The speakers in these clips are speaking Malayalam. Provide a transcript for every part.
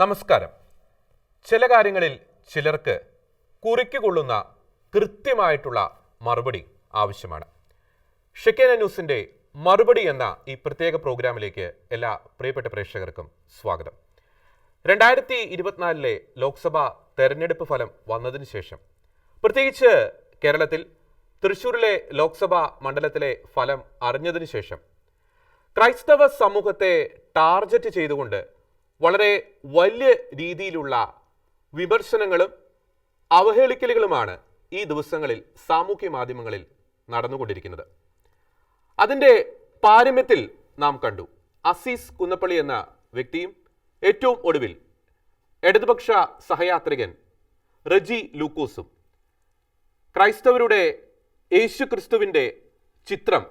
നമസ്കാരം. ചില കാര്യങ്ങളിൽ ചിലർക്ക് കുറിക്കുകൊള്ളുന്ന കൃത്യമായിട്ടുള്ള മറുപടി ആവശ്യമാണ്. ഷെക്കേന ന്യൂസിന്റെ മറുപടി എന്ന ഈ പ്രത്യേക പ്രോഗ്രാമിലേക്ക് എല്ലാ പ്രിയപ്പെട്ട പ്രേക്ഷകർക്കും സ്വാഗതം. രണ്ടായിരത്തി ഇരുപത്തിനാലിലെ ലോക്സഭാ തെരഞ്ഞെടുപ്പ് ഫലം വന്നതിന് ശേഷം പ്രത്യേകിച്ച് കേരളത്തിൽ തൃശ്ശൂരിലെ ലോക്സഭാ മണ്ഡലത്തിലെ ഫലം അറിഞ്ഞതിന് ശേഷം ക്രൈസ്തവ സമൂഹത്തെ ടാർഗറ്റ് ചെയ്തുകൊണ്ട് വളരെ വലിയ രീതിയിലുള്ള വിമർശനങ്ങളും അവഹേളിക്കലുകളുമാണ് ഈ ദിവസങ്ങളിൽ സാമൂഹ്യ മാധ്യമങ്ങളിൽ നടന്നുകൊണ്ടിരിക്കുന്നത്. അതിന്റെ പാരമ്യത്തിൽ നാം കണ്ടു. അസീസ് കുന്നപ്പള്ളി എന്ന വ്യക്തിയും ഏറ്റവും ഒടുവിൽ ഇടതുപക്ഷ സഹയാത്രികൻ റജി ലൂക്കോസും ക്രൈസ്തവരുടെ യേശു ക്രിസ്തുവിന്റെ ചിത്രം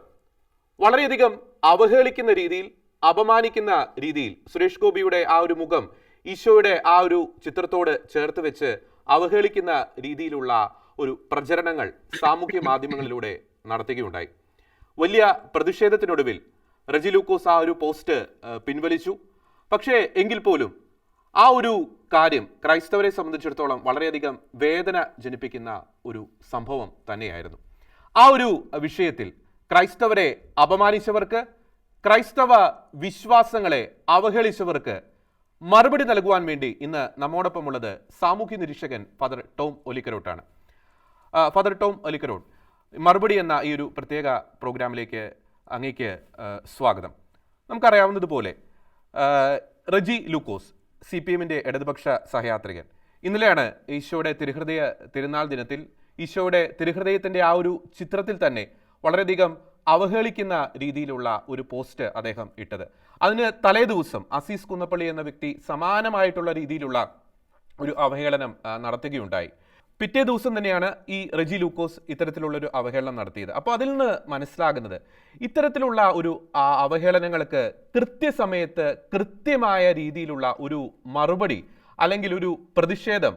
വളരെയധികം അവഹേളിക്കുന്ന രീതിയിൽ അപമാനിക്കുന്ന രീതിയിൽ സുരേഷ് ഗോപിയുടെ ആ ഒരു മുഖം ഈശോയുടെ ആ ഒരു ചിത്രത്തോട് ചേർത്ത് വെച്ച് അവഹേളിക്കുന്ന രീതിയിലുള്ള ഒരു പ്രചരണങ്ങൾ സാമൂഹ്യ മാധ്യമങ്ങളിലൂടെ നടത്തുകയുണ്ടായി. വലിയ പ്രതിഷേധത്തിനൊടുവിൽ റജി ലൂക്കോസ് ആ ഒരു പോസ്റ്റ് പിൻവലിച്ചു. പക്ഷേ എങ്കിൽ പോലും ആ ഒരു കാര്യം ക്രൈസ്തവരെ സംബന്ധിച്ചിടത്തോളം വളരെയധികം വേദന ജനിപ്പിക്കുന്ന ഒരു സംഭവം തന്നെയായിരുന്നു. ആ ഒരു വിഷയത്തിൽ ക്രൈസ്തവരെ അപമാനിച്ചവർക്ക് ക്രൈസ്തവ വിശ്വാസങ്ങളെ അവഹേളിച്ചവർക്ക് മറുപടി നൽകുവാൻ വേണ്ടി ഇന്ന് നമ്മോടൊപ്പമുള്ളത് സാമൂഹ്യ നിരീക്ഷകൻ ഫാദർ ടോം ഒലിക്കരോട്ടാണ്. ഫാദർ ടോം ഒലിക്കരോട്ട് മറുപടി എന്ന ഈ ഒരു പ്രത്യേക പ്രോഗ്രാമിലേക്ക് അങ്ങേക്ക് സ്വാഗതം. നമുക്കറിയാവുന്നതുപോലെ റജി ലൂക്കോസ് സി പി എമ്മിന്റെ ഇടതുപക്ഷ സഹയാത്രികൻ. ഇന്നലെയാണ് ഈശോയുടെ തിരുഹൃദയ തിരുനാൾ ദിനത്തിൽ ഈശോയുടെ തിരുഹൃദയത്തിന്റെ ആ ഒരു ചിത്രത്തിൽ തന്നെ വളരെയധികം അവഹേളിക്കുന്ന രീതിയിലുള്ള ഒരു പോസ്റ്റ് അദ്ദേഹം ഇട്ടത്. അതിന് തലേ ദിവസം അസീസ് കുന്നപ്പള്ളി എന്ന വ്യക്തി സമാനമായിട്ടുള്ള രീതിയിലുള്ള ഒരു അവഹേളനം നടത്തുകയുണ്ടായി. പിറ്റേ ദിവസം തന്നെയാണ് ഈ റെജി ലൂക്കോസ് ഇത്തരത്തിലുള്ള ഒരു അവഹേളനം നടത്തിയത്. അപ്പോൾ അതിൽ നിന്ന് മനസ്സിലാകുന്നത് ഇത്തരത്തിലുള്ള ഒരു അവഹേളനങ്ങൾക്ക് കൃത്യസമയത്ത് കൃത്യമായ രീതിയിലുള്ള ഒരു മറുപടി അല്ലെങ്കിൽ ഒരു പ്രതിഷേധം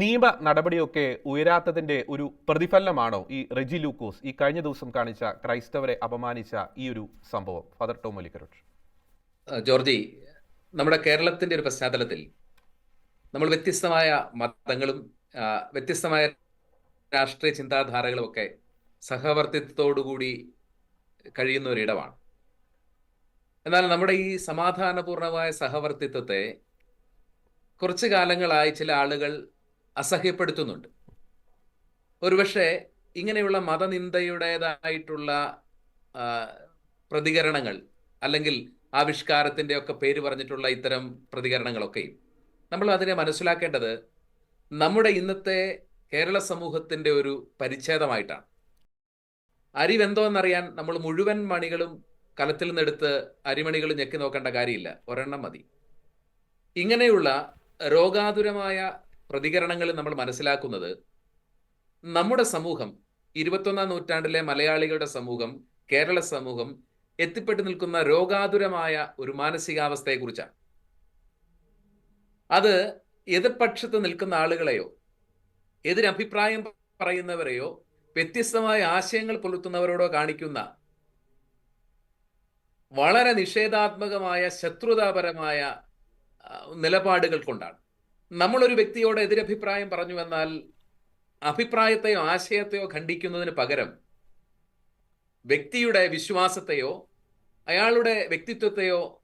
നിയമ നടപടിയൊക്കെ ഉയരാത്തതിന്റെ ഒരു പ്രതിഫലനമാണോ ഈ റെജി ലൂക്കോസ് ഈ കഴിഞ്ഞ ദിവസം കാണിച്ച ക്രൈസ്തവരെ അപമാനിച്ച ഈ ഒരു സംഭവം? ഫാദർ ടോം ഒലിക്കരോട്ട് ജോർജി നമ്മുടെ കേരളത്തിന്റെ ഒരു പശ്ചാത്തലത്തിൽ നമ്മൾ വ്യത്യസ്തമായ മതങ്ങളും വ്യത്യസ്തമായ രാഷ്ട്രീയ ചിന്താധാരകളും ഒക്കെ സഹവർത്തിത്വത്തോടുകൂടി കഴിയുന്ന ഒരിടമാണ്. എന്നാൽ നമ്മുടെ ഈ സമാധാനപൂർണമായ സഹവർത്തിത്വത്തെ കുറച്ചു കാലങ്ങളായി ചില ആളുകൾ അസഹ്യപ്പെടുത്തുന്നുണ്ട്. ഒരുപക്ഷെ ഇങ്ങനെയുള്ള മതനിന്ദയുടേതായിട്ടുള്ള പ്രതികരണങ്ങൾ അല്ലെങ്കിൽ ആവിഷ്കാരത്തിന്റെ ഒക്കെ പേര് പറഞ്ഞിട്ടുള്ള ഇത്തരം പ്രതികരണങ്ങളൊക്കെയും നമ്മൾ അതിനെ മനസ്സിലാക്കേണ്ടത് നമ്മുടെ ഇന്നത്തെ കേരള സമൂഹത്തിന്റെ ഒരു പരിച്ഛേദമായിട്ടാണ്. അരി വെന്തോ എന്നറിയാൻ നമ്മൾ മുഴുവൻ മണികളും കലത്തിൽ നിന്നെടുത്ത് അരിമണികൾ ഞെക്കി നോക്കേണ്ട കാര്യമില്ല. ഒരെണ്ണം മതി. ഇങ്ങനെയുള്ള രോഗാതുരമായ പ്രതികരണങ്ങൾ നമ്മൾ മനസ്സിലാക്കുന്നത് നമ്മുടെ സമൂഹം ഇരുപത്തൊന്നാം നൂറ്റാണ്ടിലെ മലയാളികളുടെ സമൂഹം കേരള സമൂഹം എത്തിപ്പെട്ടു നിൽക്കുന്ന രോഗാതുരമായ ഒരു മാനസികാവസ്ഥയെക്കുറിച്ചാണ്. അത് എതിർപക്ഷത്ത് നിൽക്കുന്ന ആളുകളെയോ എതിരഭിപ്രായം പറയുന്നവരെയോ വ്യത്യസ്തമായ ആശയങ്ങൾ പുലർത്തുന്നവരോടോ കാണിക്കുന്ന വളരെ നിഷേധാത്മകമായ ശത്രുതാപരമായ നിലപാടുകൾ കൊണ്ടാണ്. നമ്മളൊരു വ്യക്തിയോട് എതിരഭിപ്രായം പറഞ്ഞു എന്നാൽ അഭിപ്രായത്തെയോ ആശയത്തെയോ ഖണ്ഡിക്കുന്നതിന് പകരം വ്യക്തിയുടെ വിശ്വാസത്തെയോ അയാളുടെ വ്യക്തിത്വത്തെയോ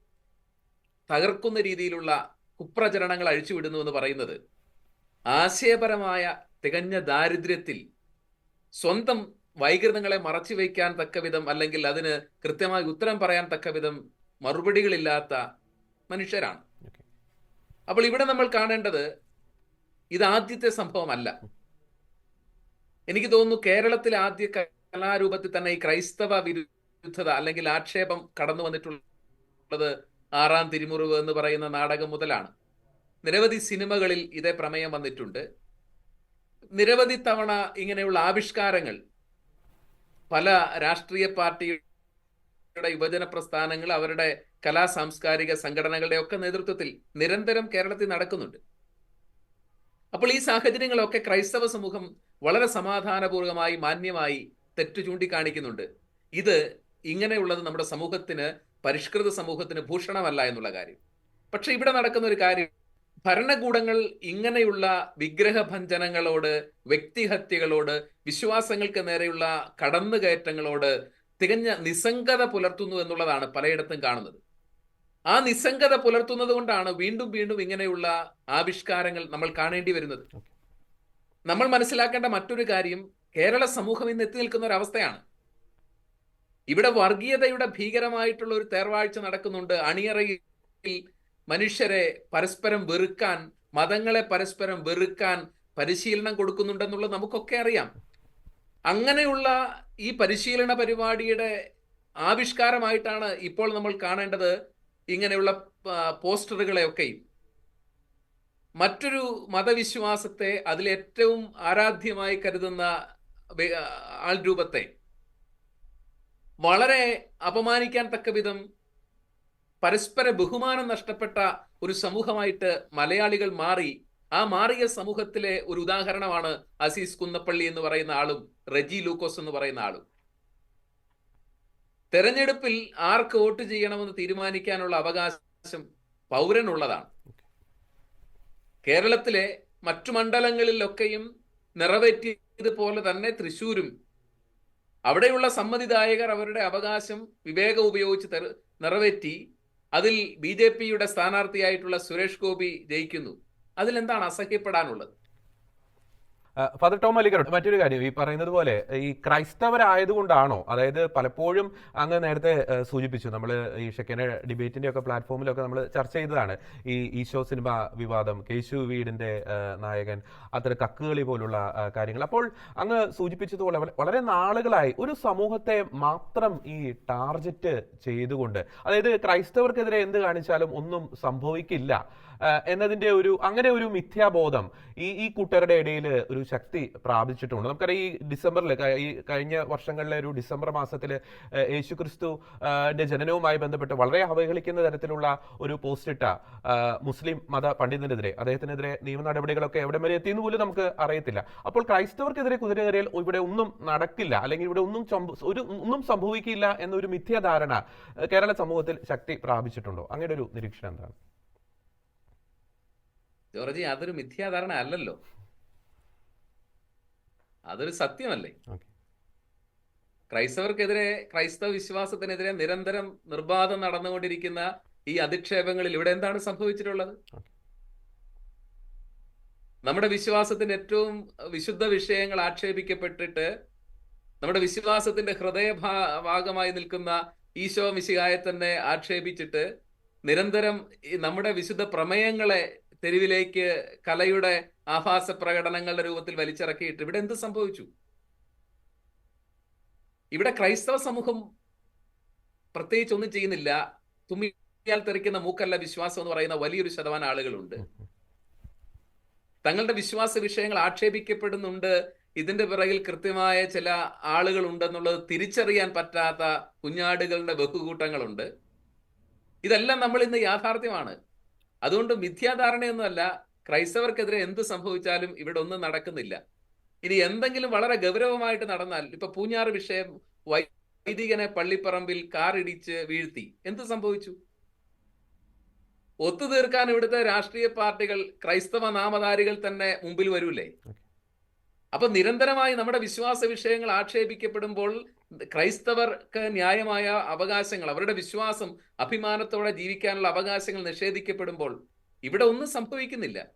തകർക്കുന്ന രീതിയിലുള്ള കുപ്രചരണങ്ങൾ അഴിച്ചുവിടുന്നു എന്ന് പറയുന്നത് ആശയപരമായ തികഞ്ഞ ദാരിദ്ര്യത്തിൽ സ്വന്തം വൈകൃതങ്ങളെ മറച്ചു വയ്ക്കാൻ തക്ക വിധം അല്ലെങ്കിൽ അതിന് കൃത്യമായി ഉത്തരം പറയാൻ തക്ക വിധം മറുപടികളില്ലാത്ത മനുഷ്യരാണ്. അപ്പോൾ ഇവിടെ നമ്മൾ കാണേണ്ടത് ഇത് ആദ്യത്തെ സംഭവമല്ല. എനിക്ക് തോന്നുന്നു കേരളത്തിലെ ആദ്യ കലാരൂപത്തിൽ തന്നെ ഈ ക്രൈസ്തവ വിരുദ്ധത അല്ലെങ്കിൽ ആക്ഷേപം കടന്നു വന്നിട്ടുള്ളത് ആറാം തിരുമുറിവ് എന്ന് പറയുന്ന നാടകം മുതലാണ്. നിരവധി സിനിമകളിൽ ഇതേ പ്രമേയം വന്നിട്ടുണ്ട്. നിരവധി തവണ ഇങ്ങനെയുള്ള ആവിഷ്കാരങ്ങൾ പല രാഷ്ട്രീയ പാർട്ടിയുടെ യുവജന പ്രസ്ഥാനങ്ങൾ അവരുടെ കലാ സാംസ്കാരിക സംഘടനകളുടെ ഒക്കെ നേതൃത്വത്തിൽ നിരന്തരം കേരളത്തിൽ നടക്കുന്നുണ്ട്. അപ്പോൾ ഈ സാഹചര്യങ്ങളൊക്കെ ക്രൈസ്തവ സമൂഹം വളരെ സമാധാനപൂർവമായി മാന്യമായി തെറ്റു ചൂണ്ടിക്കാണിക്കുന്നുണ്ട്. ഇത് ഇങ്ങനെയുള്ളത് നമ്മുടെ സമൂഹത്തിന് പരിഷ്കൃത സമൂഹത്തിന് ഭൂഷണമല്ല എന്നുള്ള കാര്യം. പക്ഷെ ഇവിടെ നടക്കുന്ന ഒരു കാര്യം ഭരണകൂടങ്ങൾ ഇങ്ങനെയുള്ള വിഗ്രഹഭഞ്ജനങ്ങളോട് വ്യക്തിഹത്യകളോട് വിശ്വാസങ്ങൾക്ക് നേരെയുള്ള കടന്നുകയറ്റങ്ങളോട് തികഞ്ഞ നിസ്സംഗത പുലർത്തുന്നു എന്നുള്ളതാണ് പലയിടത്തും കാണുന്നത്. ആ നിസ്സംഗത പുലർത്തുന്നത് കൊണ്ടാണ് വീണ്ടും വീണ്ടും ഇങ്ങനെയുള്ള ആവിഷ്കാരങ്ങൾ നമ്മൾ കാണേണ്ടി വരുന്നത്. നമ്മൾ മനസ്സിലാക്കേണ്ട മറ്റൊരു കാര്യം കേരള സമൂഹം ഇന്ന് എത്തി നിൽക്കുന്ന ഒരു അവസ്ഥയാണ്. ഇവിടെ വർഗീയതയുടെ ഭീകരമായിട്ടുള്ള ഒരു തേർവാഴ്ച നടക്കുന്നുണ്ട്. അണിയറയിൽ മനുഷ്യരെ പരസ്പരം വെറുക്കാൻ മതങ്ങളെ പരസ്പരം വെറുക്കാൻ പരിശീലനം കൊടുക്കുന്നുണ്ടെന്നുള്ളത് നമുക്കൊക്കെ അറിയാം. അങ്ങനെയുള്ള ഈ പരിശീലന പരിപാടിയുടെ ആവിഷ്കാരമായിട്ടാണ് ഇപ്പോൾ നമ്മൾ കാണേണ്ടത്. ഇങ്ങനെയുള്ള പോസ്റ്ററുകളെയൊക്കെയും മറ്റൊരു മതവിശ്വാസത്തെ അതിലേറ്റവും ആരാധ്യമായി കരുതുന്ന ആൾ രൂപത്തെ വളരെ അപമാനിക്കാൻ തക്ക വിധം പരസ്പര ബഹുമാനം നഷ്ടപ്പെട്ട ഒരു സമൂഹമായിട്ട് മലയാളികൾ മാറി. ആ മാറിയ സമൂഹത്തിലെ ഒരു ഉദാഹരണമാണ് അസീസ് കുന്നപ്പള്ളി എന്ന് പറയുന്ന ആളും റെജി ലൂക്കോസ് എന്ന് പറയുന്ന ആളും. തെരഞ്ഞെടുപ്പിൽ ആർക്ക് വോട്ട് ചെയ്യണമെന്ന് തീരുമാനിക്കാനുള്ള അവകാശം പൗരനുള്ളതാണ്. കേരളത്തിലെ മറ്റു മണ്ഡലങ്ങളിലൊക്കെയും നിറവേറ്റിയതുപോലെ തന്നെ തൃശൂരും അവിടെയുള്ള സമ്മതിദായകർ അവരുടെ അവകാശം വിവേകം ഉപയോഗിച്ച് നിറവേറ്റി അതിൽ ബി ജെ പിയുടെ സ്ഥാനാർത്ഥിയായിട്ടുള്ള സുരേഷ് ഗോപി ജയിക്കുന്നു. അതിലെന്താണ് അസഹ്യപ്പെടാനുള്ളത്? ഫാദർ ടോം അലിക്കരോട് മറ്റൊരു കാര്യം ഈ പറയുന്നത് പോലെ ഈ ക്രൈസ്തവരായതുകൊണ്ടാണോ അതായത് പലപ്പോഴും അങ്ങ് നേരത്തെ സൂചിപ്പിച്ചു നമ്മൾ ഈ ഷെക്കന ഡിബേറ്റിന്റെ ഒക്കെ പ്ലാറ്റ്ഫോമിലൊക്കെ നമ്മൾ ചർച്ച ചെയ്തതാണ് ഈ ഈശോ സിനിമ വിവാദം കേശു വീടിന്റെ നായകൻ അത്തരം കക്കുകളി പോലുള്ള കാര്യങ്ങൾ. അപ്പോൾ അങ്ങ് സൂചിപ്പിച്ചതുപോലെ വള- വളരെ നാളുകളായി ഒരു സമൂഹത്തെ മാത്രം ഈ ടാർജറ്റ് ചെയ്തുകൊണ്ട് അതായത് ക്രൈസ്തവർക്കെതിരെ എന്ത് കാണിച്ചാലും ഒന്നും സംഭവിക്കില്ല ആ, എന്നതിന്റെ ഒരു അങ്ങനെ ഒരു മിഥ്യാബോധം ഈ ഈ കൂട്ടരുടെ ഇടയിൽ ഒരു ശക്തി പ്രാപിച്ചിട്ടുണ്ട്. നമുക്കറിയാം ഈ ഡിസംബറിൽ ഈ കഴിഞ്ഞ വർഷങ്ങളിലെ ഒരു ഡിസംബർ മാസത്തിൽ യേശു ക്രിസ്തു ജനനവുമായി ബന്ധപ്പെട്ട് വളരെ അവഹേളിക്കുന്ന തരത്തിലുള്ള ഒരു പോസ്റ്റിട്ട മുസ്ലിം മത പണ്ഡിതനെതിരെ അദ്ദേഹത്തിനെതിരെ നിയമ നടപടികളൊക്കെ എവിടെ വരെ എത്തിയെന്ന് പോലും നമുക്ക് അറിയത്തില്ല. അപ്പോൾ ക്രൈസ്തവർക്കെതിരെ കുതിര കയറിയാൽ ഇവിടെ ഒന്നും നടക്കില്ല അല്ലെങ്കിൽ ഇവിടെ ഒന്നും ഒരു ഒന്നും സംഭവിക്കില്ല എന്നൊരു മിഥ്യാധാരണ കേരള സമൂഹത്തിൽ ശക്തി പ്രാപിച്ചിട്ടുണ്ടോ? അങ്ങനെ ഒരു നിരീക്ഷണം എന്താണ്? ജോർജി അതൊരു മിഥ്യാധാരണ അല്ലല്ലോ. അതൊരു സത്യമല്ലേ? ക്രൈസ്തവർക്കെതിരെ ക്രൈസ്തവ വിശ്വാസത്തിനെതിരെ നിരന്തരം നിർബാധം നടന്നുകൊണ്ടിരിക്കുന്ന ഈ അധിക്ഷേപങ്ങളിൽ ഇവിടെ എന്താണ് സംഭവിച്ചിട്ടുള്ളത്? നമ്മുടെ വിശ്വാസത്തിന്റെ ഏറ്റവും വിശുദ്ധ വിഷയങ്ങൾ ആക്ഷേപിക്കപ്പെട്ടിട്ട് നമ്മുടെ വിശ്വാസത്തിന്റെ ഹൃദയ ഭാഗമായി നിൽക്കുന്ന ഈശോ മിശിഹായെ തന്നെ ആക്ഷേപിച്ചിട്ട് നിരന്തരം നമ്മുടെ വിശുദ്ധ പ്രമേയങ്ങളെ തെരുവിലേക്ക് കലയുടെ ആഭാസ പ്രകടനങ്ങളുടെ രൂപത്തിൽ വലിച്ചിറക്കിയിട്ട് ഇവിടെ എന്ത് സംഭവിച്ചു? ഇവിടെ ക്രൈസ്തവ സമൂഹം പ്രത്യേകിച്ച് ഒന്നും ചെയ്യുന്നില്ല. തുമ്മിയാൽ തെറിക്കുന്ന മൂക്കല്ല വിശ്വാസം എന്ന് പറയുന്ന വലിയൊരു ശതമാനം ആളുകളുണ്ട്. തങ്ങളുടെ വിശ്വാസ വിഷയങ്ങൾ ആക്ഷേപിക്കപ്പെടുന്നുണ്ട്. ഇതിന്റെ പിറകിൽ കൃത്യമായ ചില ആളുകൾ ഉണ്ടെന്നുള്ളത് തിരിച്ചറിയാൻ പറ്റാത്ത കുഞ്ഞാടുകളുടെ ബഹുകൂട്ടങ്ങളുണ്ട്. ഇതെല്ലാം നമ്മൾ ഇന്ന് യാഥാർത്ഥ്യമാണ്. അതുകൊണ്ട് മിഥ്യാധാരണയൊന്നുമല്ല. ക്രൈസ്തവർക്കെതിരെ എന്ത് സംഭവിച്ചാലും ഇവിടെ ഒന്നും നടക്കുന്നില്ല. ഇനി എന്തെങ്കിലും വളരെ ഗൗരവമായിട്ട് നടന്നാൽ ഇപ്പൊ പൂഞ്ഞാറ് വിഷയം വൈദികനെ പള്ളിപ്പറമ്പിൽ കാറിടിച്ച് വീഴ്ത്തി എന്ത് സംഭവിച്ചു? ഒത്തുതീർക്കാൻ ഇവിടുത്തെ രാഷ്ട്രീയ പാർട്ടികൾ ക്രൈസ്തവ നാമധാരികൾ തന്നെ മുമ്പിൽ വരൂലേ? അപ്പൊ നിരന്തരമായി നമ്മുടെ വിശ്വാസ വിഷയങ്ങൾ ആക്ഷേപിക്കപ്പെടുമ്പോൾ ക്രൈസ്തവർക്ക് ന്യായമായ അവകാശങ്ങൾ അവരുടെ വിശ്വാസം അഭിമാനത്തോടെ ജീവിക്കാനുള്ള അവകാശങ്ങൾ നിഷേധിക്കപ്പെടുമ്പോൾ ഇവിടെ ഒന്നും സംഭവിക്കുന്നില്ല.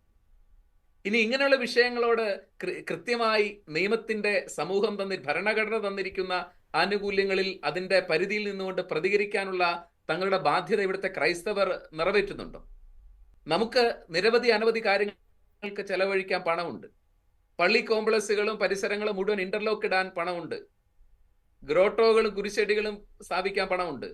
ഇനി ഇങ്ങനെയുള്ള വിഷയങ്ങളോട് കൃത്യമായി നിയമത്തിന്റെ സമൂഹം തന്നി ഭരണഘടന തന്നിരിക്കുന്ന ആനുകൂല്യങ്ങളിൽ അതിന്റെ പരിധിയിൽ നിന്നുകൊണ്ട് പ്രതികരിക്കാനുള്ള തങ്ങളുടെ ബാധ്യത ഇവിടുത്തെ ക്രൈസ്തവർ നിറവേറ്റുന്നുണ്ടോ? നമുക്ക് നിരവധി അനവധി കാര്യങ്ങൾക്ക് ചെലവഴിക്കാൻ പണമുണ്ട്. പള്ളി കോംപ്ലക്സുകളും പരിസരങ്ങളും മുഴുവൻ ഇന്റർലോക്ക് ഇടാൻ പണമുണ്ട്. ഗ്രോട്ടോകളും കുരിശടികളും സ്ഥാപിക്കാൻ പണമുണ്ട്.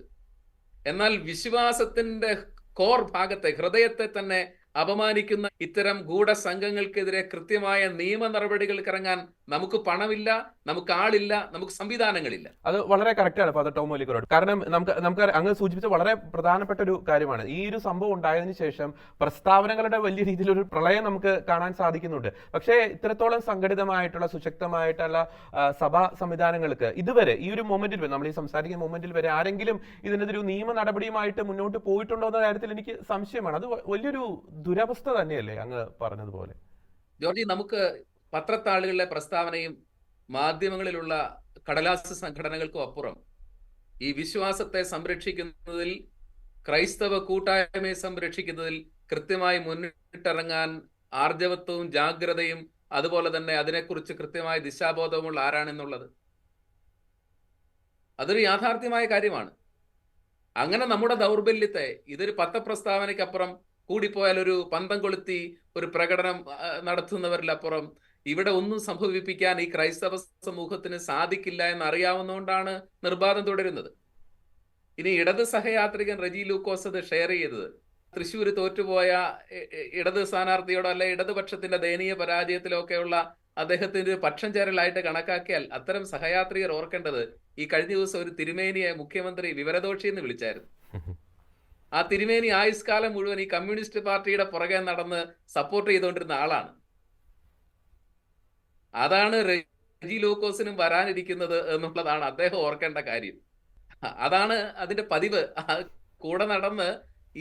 എന്നാൽ വിശ്വാസത്തിന്റെ കോർ ഭാഗത്തെ ഹൃദയത്തെ തന്നെ അപമാനിക്കുന്ന ഇത്തരം ഗൂഢസംഘങ്ങൾക്കെതിരെ കൃത്യമായ നിയമ നടപടികൾക്ക് ഇറങ്ങാൻ നമുക്ക് പണമില്ല നമുക്ക് ആളില്ല നമുക്ക് സംവിധാനങ്ങളില്ല. അത് വളരെ കറക്റ്റാണ് ഫാദർ ടോം ഒലിക്കറോട് കാരണം നമുക്ക് നമുക്ക് അങ്ങ് സൂചിപ്പിച്ച വളരെ പ്രധാനപ്പെട്ട ഒരു കാര്യമാണ്. ഈ ഒരു സംഭവം ഉണ്ടായതിനു ശേഷം പ്രസ്താവനകളുടെ വലിയ രീതിയിലൊരു പ്രളയം നമുക്ക് കാണാൻ സാധിക്കുന്നുണ്ട്. പക്ഷേ ഇത്രത്തോളം സംഘടിതമായിട്ടുള്ള സുശക്തമായിട്ടുള്ള സഭാ സംവിധാനങ്ങൾക്ക് ഇതുവരെ ഈ ഒരു മൊമെന്റിൽ വരെ നമ്മൾ ഈ സംസാരിക്കുന്ന മൊമെന്റിൽ വരെ ആരെങ്കിലും ഇതിനെതിരെ നിയമ നടപടിയുമായിട്ട് മുന്നോട്ട് പോയിട്ടുണ്ടോ എന്ന കാര്യത്തിൽ എനിക്ക് സംശയമാണ്. അത് വലിയൊരു ദുരവസ്ഥ തന്നെയല്ലേ അങ്ങ് പറഞ്ഞതുപോലെ? ജോർജി നമുക്ക് പത്രത്താളുകളിലെ പ്രസ്താവനയും മാധ്യമങ്ങളിലുള്ള കടലാസ് സംഘടനകൾക്കും അപ്പുറം ഈ വിശ്വാസത്തെ സംരക്ഷിക്കുന്നതിൽ ക്രൈസ്തവ കൂട്ടായ്മയെ സംരക്ഷിക്കുന്നതിൽ കൃത്യമായി മുന്നിട്ടിറങ്ങാൻ ആർജവത്വവും ജാഗ്രതയും അതുപോലെ തന്നെ അതിനെക്കുറിച്ച് കൃത്യമായ ദിശാബോധവുമുള്ള ആരാണെന്നുള്ളത് അതൊരു യാഥാർത്ഥ്യമായ കാര്യമാണ്. അങ്ങനെ നമ്മുടെ ദൗർബല്യത്തെ ഇതൊരു പത്രപ്രസ്താവനയ്ക്കപ്പുറം കൂടിപ്പോയാൽ ഒരു പന്തം കൊളുത്തി ഒരു പ്രകടനം നടത്തുന്നവരിലപ്പുറം ഇവിടെ ഒന്നും സംഭവിപ്പിക്കാൻ ഈ ക്രൈസ്തവ സമൂഹത്തിന് സാധിക്കില്ല എന്ന് അറിയാവുന്നതുകൊണ്ടാണ് നിർബാധം തുടരുന്നത്. ഇനി ഇടത് സഹയാത്രികൻ റജി ലൂക്കോസ് അത് ഷെയർ ചെയ്തത്. തൃശ്ശൂർ തോറ്റുപോയ ഇടത് സ്ഥാനാർത്ഥിയോടോ അല്ലെ ഇടതുപക്ഷത്തിന്റെ ദയനീയ പരാജയത്തിലൊക്കെയുള്ള അദ്ദേഹത്തിന്റെ ഒരു പക്ഷം ചേരലായിട്ട് കണക്കാക്കിയാൽ അത്തരം സഹയാത്രികർ ഓർക്കേണ്ടത് ഈ കഴിഞ്ഞ ദിവസം ഒരു തിരുമേനിയെ മുഖ്യമന്ത്രി വിവരദോഷി എന്ന് വിളിച്ചായിരുന്നു. ആ തിരുമേനി ആയുഷ്കാലം മുഴുവൻ ഈ കമ്മ്യൂണിസ്റ്റ് പാർട്ടിയുടെ പുറകെ നടന്ന് സപ്പോർട്ട് ചെയ്തുകൊണ്ടിരുന്ന ആളാണ്. അതാണ് റെജി ലൂക്കോസിനും വരാനിരിക്കുന്നത് എന്നുള്ളതാണ് അദ്ദേഹം ഓർക്കേണ്ട കാര്യം. അതാണ് അതിന്റെ പതിവ്. കൂടെ നടന്ന്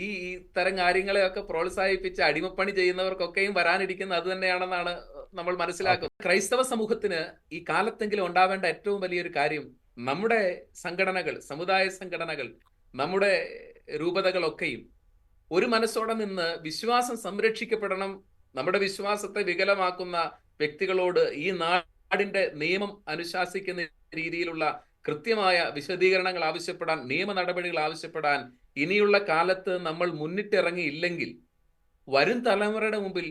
ഈ ഇത്തരം തരം കാര്യങ്ങളെയൊക്കെ പ്രോത്സാഹിപ്പിച്ച് അടിമപ്പണി ചെയ്യുന്നവർക്കൊക്കെയും വരാനിരിക്കുന്ന അത് തന്നെയാണെന്നാണ് നമ്മൾ മനസ്സിലാക്കുന്നത്. ക്രൈസ്തവ സമൂഹത്തിന് ഈ കാലത്തെങ്കിലും ഉണ്ടാവേണ്ട ഏറ്റവും വലിയൊരു കാര്യം നമ്മുടെ സംഘടനകൾ സമുദായ സംഘടനകൾ നമ്മുടെ രൂപതകളൊക്കെയും ഒരു മനസ്സോടെ നിന്ന് വിശ്വാസം സംരക്ഷിക്കപ്പെടണം. നമ്മുടെ വിശ്വാസത്തെ വികലമാക്കുന്ന വ്യക്തികളോട് ഈ നാടിന്റെ നിയമം അനുശാസിക്കുന്ന രീതിയിലുള്ള കൃത്യമായ വിശദീകരണങ്ങൾ ആവശ്യപ്പെടാൻ നിയമ നടപടികൾ ആവശ്യപ്പെടാൻ ഇനിയുള്ള കാലത്ത് നമ്മൾ മുന്നിട്ടിറങ്ങിയില്ലെങ്കിൽ വരും തലമുറയുടെ മുമ്പിൽ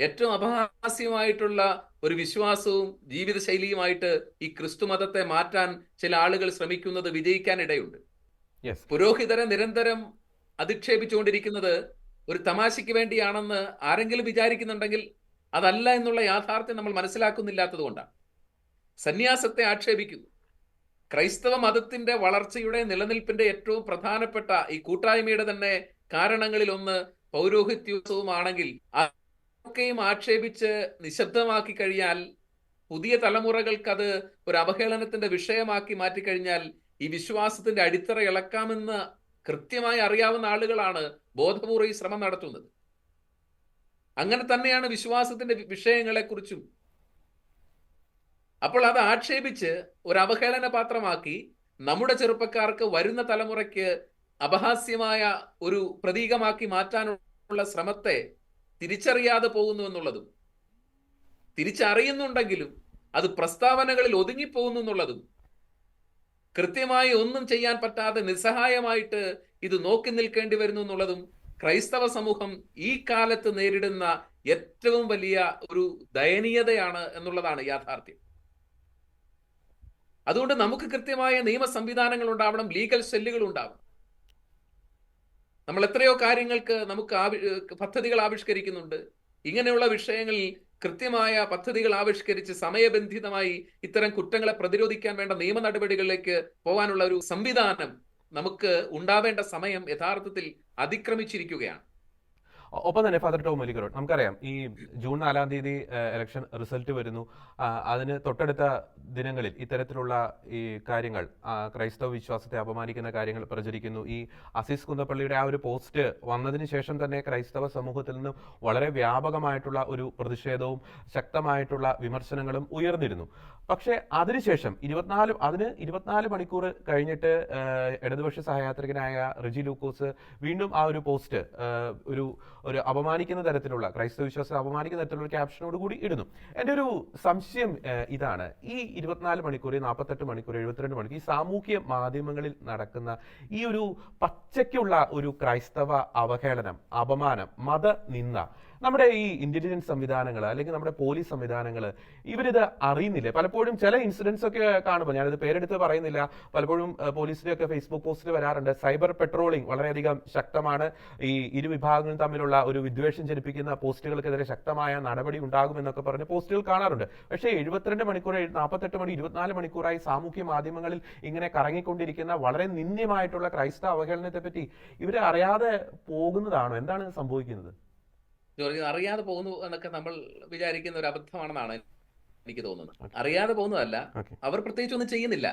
ഏറ്റവും അപഹാസ്യമായിട്ടുള്ള ഒരു വിശ്വാസവും ജീവിതശൈലിയുമായിട്ട് ഈ ക്രിസ്തു മതത്തെ മാറ്റാൻ ചില ആളുകൾ ശ്രമിക്കുന്നത് വിജയിക്കാൻ ഇടയുണ്ട്. പുരോഹിതരെ നിരന്തരം അധിക്ഷേപിച്ചുകൊണ്ടിരിക്കുന്നത് ഒരു തമാശയ്ക്ക് വേണ്ടിയാണെന്ന് ആരെങ്കിലും വിചാരിക്കുന്നുണ്ടെങ്കിൽ അതല്ല എന്നുള്ള യാഥാർത്ഥ്യം നമ്മൾ മനസ്സിലാക്കുന്നില്ലാത്തത് കൊണ്ടാണ്. സന്യാസത്തെ ആക്ഷേപിക്കുന്നു ക്രൈസ്തവ മതത്തിന്റെ വളർച്ചയുടെ നിലനിൽപ്പിന്റെ ഏറ്റവും പ്രധാനപ്പെട്ട ഈ കൂട്ടായ്മയുടെ തന്നെ കാരണങ്ങളിൽ ഒന്ന് പൗരോഹിത്യോത്സവമാണെങ്കിൽ അതൊക്കെയും ആക്ഷേപിച്ച് നിശബ്ദമാക്കി കഴിഞ്ഞാൽ പുതിയ തലമുറകൾക്ക് അത് ഒരു അവഹേളനത്തിന്റെ വിഷയമാക്കി മാറ്റിക്കഴിഞ്ഞാൽ ഈ വിശ്വാസത്തിന്റെ അടിത്തറ ഇളക്കാമെന്ന് കൃത്യമായി അറിയാവുന്ന ആളുകളാണ് ബോധപൂർവം ഈ ശ്രമം നടത്തുന്നത്. അങ്ങനെ തന്നെയാണ് വിശ്വാസത്തിന്റെ വിഷയങ്ങളെക്കുറിച്ചും. അപ്പോൾ അത് ആക്ഷേപിച്ച് ഒരു അവഹേളന പാത്രമാക്കി നമ്മുടെ ചെറുപ്പക്കാർക്ക് വരുന്ന തലമുറയ്ക്ക് അപഹാസ്യമായ ഒരു പ്രതീകമാക്കി മാറ്റാനുള്ള ശ്രമത്തെ തിരിച്ചറിയാതെ പോകുന്നു എന്നുള്ളതും തിരിച്ചറിയുന്നുണ്ടെങ്കിലും അത് പ്രസ്താവനകളിൽ ഒതുങ്ങിപ്പോകുന്നു എന്നുള്ളതും കൃത്യമായി ഒന്നും ചെയ്യാൻ പറ്റാതെ നിസ്സഹായമായിട്ട് ഇത് നോക്കി നിൽക്കേണ്ടി വരുന്നു എന്നുള്ളതും ക്രൈസ്തവ സമൂഹം ഈ കാലത്ത് നേരിടുന്ന ഏറ്റവും വലിയ ഒരു ദയനീയതയാണ് എന്നുള്ളതാണ് യാഥാർത്ഥ്യം. അതുകൊണ്ട് നമുക്ക് കൃത്യമായ നിയമ സംവിധാനങ്ങൾ ഉണ്ടാവണം ലീഗൽ സെല്ലുകൾ ഉണ്ടാവണം. നമ്മൾ എത്രയോ കാര്യങ്ങൾക്ക് നമുക്ക് പദ്ധതികൾ ആവിഷ്കരിക്കുന്നുണ്ട്. ഇങ്ങനെയുള്ള വിഷയങ്ങളിൽ കൃത്യമായ പദ്ധതികൾ ആവിഷ്കരിച്ച് സമയബന്ധിതമായി ഇത്തരം കുറ്റങ്ങളെ പ്രതിരോധിക്കാൻ വേണ്ട നിയമ നടപടികളിലേക്ക് പോകാനുള്ള ഒരു സംവിധാനം നമുക്ക് ഉണ്ടാവേണ്ട സമയം യഥാർത്ഥത്തിൽ അതിക്രമിച്ചിരിക്കുകയാണ്. ഒപ്പം തന്നെ ഫാദർ ടോം മലിക്കരോട് നമുക്കറിയാം ഈ ജൂൺ നാലാം തീയതി ഇലക്ഷൻ റിസൾട്ട് വരുന്നു. അതിന് തൊട്ടടുത്ത ദിനങ്ങളിൽ ഇത്തരത്തിലുള്ള ഈ കാര്യങ്ങൾ ക്രൈസ്തവ വിശ്വാസത്തെ അപമാനിക്കുന്ന കാര്യങ്ങൾ പ്രചരിക്കുന്നു. ഈ അസീസ് കുന്നപ്പള്ളിയുടെ ആ ഒരു പോസ്റ്റ് വന്നതിന് ശേഷം തന്നെ ക്രൈസ്തവ സമൂഹത്തിൽ നിന്നും വളരെ വ്യാപകമായിട്ടുള്ള ഒരു പ്രതിഷേധവും ശക്തമായിട്ടുള്ള വിമർശനങ്ങളും ഉയർന്നിരുന്നു. പക്ഷേ അതിനുശേഷം ഇരുപത്തിനാല് അതിന് ഇരുപത്തിനാല് മണിക്കൂർ കഴിഞ്ഞിട്ട് ഇടതുപക്ഷ സഹയാത്രികനായ റിജി ലൂക്കോസ് വീണ്ടും ആ ഒരു പോസ്റ്റ് ഒരു ഒരു അപമാനിക്കുന്ന തരത്തിലുള്ള ക്രൈസ്തവ വിശ്വാസത്തെ അപമാനിക്കുന്ന തരത്തിലുള്ള ക്യാപ്ഷനോട് കൂടി ഇടുന്നു. എന്റെ ഒരു സംശയം ഇതാണ്. ഈ ഇരുപത്തിനാല് മണിക്കൂർ നാൽപ്പത്തെട്ട് മണിക്കൂർ എഴുപത്തിരണ്ട് മണിക്കൂർ ഈ സാമൂഹ്യ മാധ്യമങ്ങളിൽ നടക്കുന്ന ഈ ഒരു പച്ചയ്ക്കുള്ള ഒരു ക്രൈസ്തവ അവഹേളനം അപമാനം മത നിന്ന നമ്മുടെ ഈ ഇന്റലിജൻസ് സംവിധാനങ്ങൾ അല്ലെങ്കിൽ നമ്മുടെ പോലീസ് സംവിധാനങ്ങൾ ഇവരിത് അറിയുന്നില്ല? പലപ്പോഴും ചില ഇൻസിഡൻസ് ഒക്കെ കാണുമ്പോൾ ഞാനിത് പേരെടുത്ത് പറയുന്നില്ല പലപ്പോഴും പോലീസിന്റെ ഒക്കെ ഫേസ്ബുക്ക് പോസ്റ്റിൽ വരാറുണ്ട്. സൈബർ പെട്രോളിംഗ് വളരെയധികം ശക്തമാണ്. ഈ ഇരു വിഭാഗങ്ങളും തമ്മിലുള്ള ഒരു വിദ്വേഷം ജനിപ്പിക്കുന്ന പോസ്റ്റുകൾക്കെതിരെ ശക്തമായ നടപടി ഉണ്ടാകുമെന്നൊക്കെ പറഞ്ഞ് പോസ്റ്റുകൾ കാണാറുണ്ട്. പക്ഷേ എഴുപത്തിരണ്ട് മണിക്കൂർ നാൽപ്പത്തെട്ട് മണി ഇരുപത്തിനാല് മണിക്കൂറായി സാമൂഹ്യ മാധ്യമങ്ങളിൽ ഇങ്ങനെ കറങ്ങിക്കൊണ്ടിരിക്കുന്ന വളരെ നിന്ദ്യമായിട്ടുള്ള ക്രൈസ്തവ അവഹേളനത്തെ പറ്റി ഇവരെ അറിയാതെ പോകുന്നതാണോ? എന്താണ് സംഭവിക്കുന്നത്? ജോർജ് അറിയാതെ പോകുന്നു എന്നൊക്കെ നമ്മൾ വിചാരിക്കുന്ന ഒരു അബദ്ധമാണെന്നാണ് എനിക്ക് തോന്നുന്നത്. അറിയാതെ പോകുന്നതല്ല. അവർ പ്രത്യേകിച്ച് ഒന്നും ചെയ്യുന്നില്ല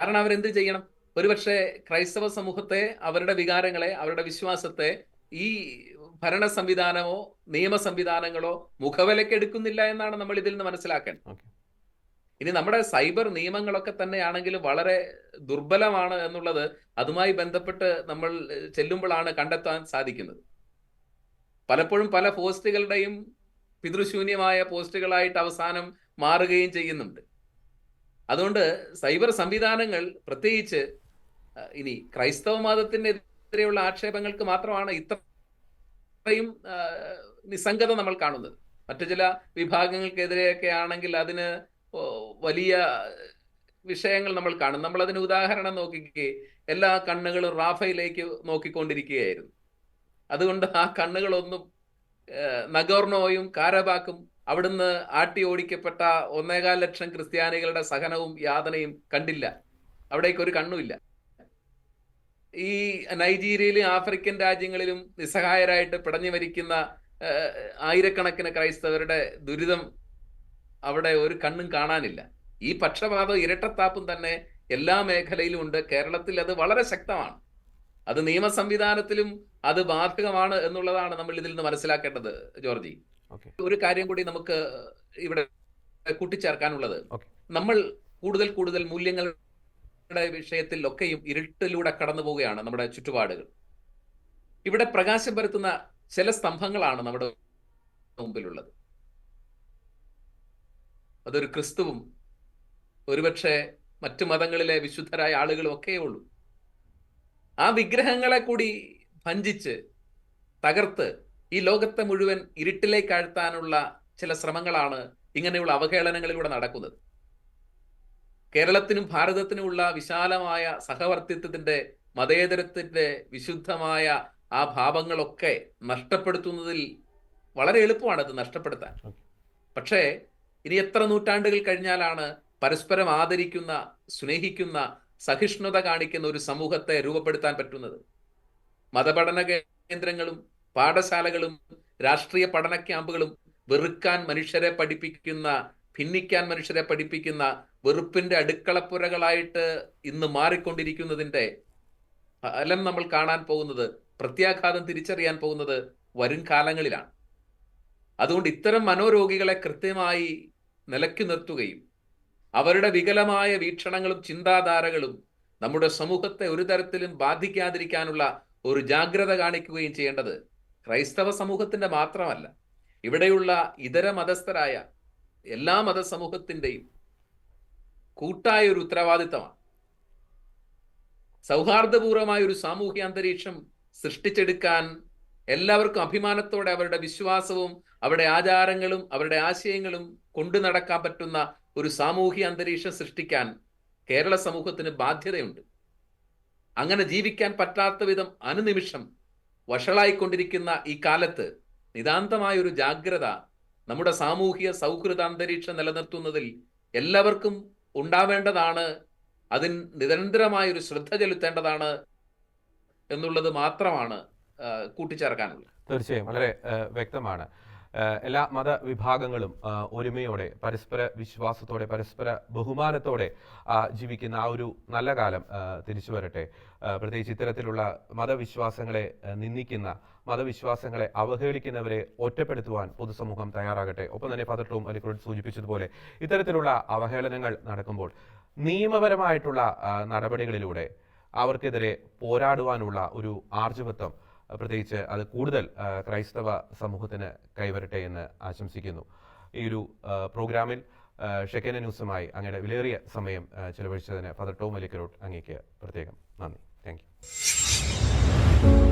കാരണം അവരെന്ത് ചെയ്യണം? ഒരുപക്ഷെ ക്രൈസ്തവ സമൂഹത്തെ അവരുടെ വികാരങ്ങളെ അവരുടെ വിശ്വാസത്തെ ഈ ഭരണ സംവിധാനമോ നിയമ സംവിധാനങ്ങളോ മുഖവിലയ്ക്ക് എടുക്കുന്നില്ല എന്നാണ് നമ്മൾ ഇതിൽ നിന്ന് മനസ്സിലാക്കേണ്ടത്. ഇനി നമ്മുടെ സൈബർ നിയമങ്ങളൊക്കെ തന്നെയാണെങ്കിലും വളരെ ദുർബലമാണ് എന്നുള്ളത് അതുമായി ബന്ധപ്പെട്ട് നമ്മൾ ചെല്ലുമ്പോഴാണ് കണ്ടെത്താൻ സാധിക്കുന്നത്. പലപ്പോഴും പല പോസ്റ്റുകളുടെയും പിതൃശൂന്യമായ പോസ്റ്റുകളായിട്ട് അവസാനം മാറുകയും ചെയ്യുന്നുണ്ട്. അതുകൊണ്ട് സൈബർ സംവിധാനങ്ങൾ പ്രത്യേകിച്ച് ഇനി ക്രൈസ്തവ മതത്തിനെതിരെയുള്ള ആക്ഷേപങ്ങൾക്ക് മാത്രമാണ് ഇത്രയും നിസ്സംഗത നമ്മൾ കാണുന്നത്. മറ്റു ചില വിഭാഗങ്ങൾക്കെതിരെയൊക്കെ ആണെങ്കിൽ അതിന് വലിയ വിഷയങ്ങൾ നമ്മൾ കാണും. നമ്മൾ അതിന് ഉദാഹരണം നോക്കിക്കേ എല്ലാ കണ്ണുകളും റാഫയിലേക്ക് നോക്കിക്കൊണ്ടിരിക്കുകയായിരുന്നു. അതുകൊണ്ട് ആ കണ്ണുകളൊന്നും നഗോർണോയും കാരബാക്കും അവിടുന്ന് ആട്ടി ഓടിക്കപ്പെട്ട ഒന്നേകാൽ ലക്ഷം ക്രിസ്ത്യാനികളുടെ സഹനവും യാതനയും കണ്ടില്ല. അവിടേക്ക് ഒരു കണ്ണുമില്ല ഈ നൈജീരിയയിലും ആഫ്രിക്കൻ രാജ്യങ്ങളിലും നിസ്സഹായരായിട്ട് പിടഞ്ഞു മരിക്കുന്ന ആയിരക്കണക്കിന് ക്രൈസ്തവരുടെ ദുരിതം അവിടെ ഒരു കണ്ണും കാണാനില്ല. ഈ പക്ഷപാതം ഇരട്ടത്താപ്പും തന്നെ എല്ലാ മേഖലയിലും ഉണ്ട്. കേരളത്തിൽ അത് വളരെ ശക്തമാണ്. അത് നിയമ സംവിധാനത്തിലും അത് ബാധകമാണ് എന്നുള്ളതാണ് നമ്മൾ ഇതിൽ നിന്ന് മനസ്സിലാക്കേണ്ടത് ജോർജി. ഒരു കാര്യം കൂടി നമുക്ക് ഇവിടെ കൂട്ടിച്ചേർക്കാനുള്ളത്. നമ്മൾ കൂടുതൽ കൂടുതൽ മൂല്യങ്ങളുടെ വിഷയത്തിൽ ഒക്കെയും ഇരുട്ടിലൂടെ കടന്നു പോവുകയാണ് നമ്മുടെ ചുറ്റുപാടുകൾ. ഇവിടെ പ്രകാശം പരത്തുന്ന ചില സ്തംഭങ്ങളാണ് നമ്മുടെ മുമ്പിലുള്ളത്. അതൊരു ക്രിസ്തുവും ഒരുപക്ഷെ മറ്റു മതങ്ങളിലെ വിശുദ്ധരായ ആളുകളും ഒക്കെയുള്ളൂ ആ വിഗ്രഹങ്ങളെ കൂടി ഭഞ്ചിച്ച് തകർത്ത് ഈ ലോകത്തെ മുഴുവൻ ഇരുട്ടിലേക്ക് ആഴ്ത്താനുള്ള ചില ശ്രമങ്ങളാണ് ഇങ്ങനെയുള്ള അവഹേളനങ്ങളിലൂടെ നടക്കുന്നത്. കേരളത്തിനും ഭാരതത്തിനുമുള്ള വിശാലമായ സഹവർത്തിത്വത്തിന്റെ മതേതരത്തിന്റെ വിശുദ്ധമായ ആ ഭാവങ്ങളൊക്കെ നഷ്ടപ്പെടുത്തുന്നതിൽ വളരെ എളുപ്പമാണ് അത് നഷ്ടപ്പെടുത്താൻ. പക്ഷേ ഇനി എത്ര നൂറ്റാണ്ടുകൾ കഴിഞ്ഞാലാണ് പരസ്പരം ആദരിക്കുന്ന സ്നേഹിക്കുന്ന സഹിഷ്ണുത കാണിക്കുന്ന ഒരു സമൂഹത്തെ രൂപപ്പെടുത്താൻ പറ്റുന്നത്? മതപഠന കേന്ദ്രങ്ങളും പാഠശാലകളും രാഷ്ട്രീയ പഠന ക്യാമ്പുകളും വെറുക്കാൻ മനുഷ്യരെ പഠിപ്പിക്കുന്ന ഭിന്നിക്കാൻ മനുഷ്യരെ പഠിപ്പിക്കുന്ന വെറുപ്പിന്റെ അടുക്കളപ്പുരകളായിട്ട് ഇന്ന് മാറിക്കൊണ്ടിരിക്കുന്നതിന്റെ ഫലം നമ്മൾ കാണാൻ പോകുന്നത് പ്രത്യാഘാതം തിരിച്ചറിയാൻ പോകുന്നത് വരും കാലങ്ങളിലാണ്. അതുകൊണ്ട് ഇത്തരം മനോരോഗികളെ കൃത്യമായി നിലയ്ക്കു നിർത്തുകയും അവരുടെ വികലമായ വീക്ഷണങ്ങളും ചിന്താധാരകളും നമ്മുടെ സമൂഹത്തെ ഒരു തരത്തിലും ബാധിക്കാതിരിക്കാനുള്ള ഒരു ജാഗ്രത കാണിക്കുകയും ചെയ്യേണ്ടത് ക്രൈസ്തവ സമൂഹത്തിന്റെ മാത്രമല്ല. ഇവിടെയുള്ള ഇതര മതസ്ഥരായ എല്ലാ മതസമൂഹത്തിന്റെയും കൂട്ടായ ഒരു ഉത്തരവാദിത്തമാണ്. സൗഹാർദ്ദപൂർവമായ ഒരു സാമൂഹ്യ അന്തരീക്ഷം സൃഷ്ടിച്ചെടുക്കാൻ എല്ലാവർക്കും അഭിമാനത്തോടെ അവരുടെ വിശ്വാസവും അവരുടെ ആചാരങ്ങളും അവരുടെ ആശയങ്ങളും കൊണ്ടു നടക്കാൻ പറ്റുന്ന ഒരു സാമൂഹ്യ അന്തരീക്ഷം സൃഷ്ടിക്കാൻ കേരള സമൂഹത്തിന് ബാധ്യതയുണ്ട്. അങ്ങനെ ജീവിക്കാൻ പറ്റാത്ത വിധം അനുനിമിഷം വഷളായിക്കൊണ്ടിരിക്കുന്ന ഈ കാലത്ത് നിതാന്തമായ ഒരു ജാഗ്രത നമ്മുടെ സാമൂഹിക സൗഹൃദ അന്തരീക്ഷം നിലനിർത്തുന്നതിൽ എല്ലാവർക്കും ഉണ്ടാവേണ്ടതാണ്. അതിൽ നിരന്തരമായ ഒരു ശ്രദ്ധ ചെലുത്തേണ്ടതാണ് എന്നുള്ളത് മാത്രമാണ് കൂട്ടിച്ചേർക്കാനുള്ളത്. തീർച്ചയായും. വളരെ വ്യക്തമാണ്. എല്ലാ മതവിഭാഗങ്ങളും ഒരുമയോടെ പരസ്പര വിശ്വാസത്തോടെ പരസ്പര ബഹുമാനത്തോടെ ജീവിക്കുന്ന ആ ഒരു നല്ല കാലം തിരിച്ചു വരട്ടെ. പ്രത്യേകിച്ച് ഇത്തരത്തിലുള്ള മതവിശ്വാസങ്ങളെ നിന്ദിക്കുന്ന മതവിശ്വാസങ്ങളെ അവഹേളിക്കുന്നവരെ ഒറ്റപ്പെടുത്തുവാൻ പൊതുസമൂഹം തയ്യാറാകട്ടെ. ഒപ്പം തന്നെ പതട്ടവും അലിക്രോഡ് സൂചിപ്പിച്ചതുപോലെ ഇത്തരത്തിലുള്ള അവഹേളനങ്ങൾ നടക്കുമ്പോൾ നിയമപരമായിട്ടുള്ള നടപടികളിലൂടെ അവർക്കെതിരെ പോരാടുവാനുള്ള ഒരു ആർജവത്വം പ്രത്യേകിച്ച് അത് കൂടുതൽ ക്രൈസ്തവ സമൂഹത്തിന് കൈവരട്ടെ എന്ന് ആശംസിക്കുന്നു. ഈ ഒരു പ്രോഗ്രാമിൽ ഷെക്കന ന്യൂസുമായി അങ്ങയുടെ വിലയേറിയ സമയം ചെലവഴിച്ചതിന് ഫാദർ ടോം വലിക്കരോട്ട് അങ്ങേക്ക് പ്രത്യേകം നന്ദി. Thank you.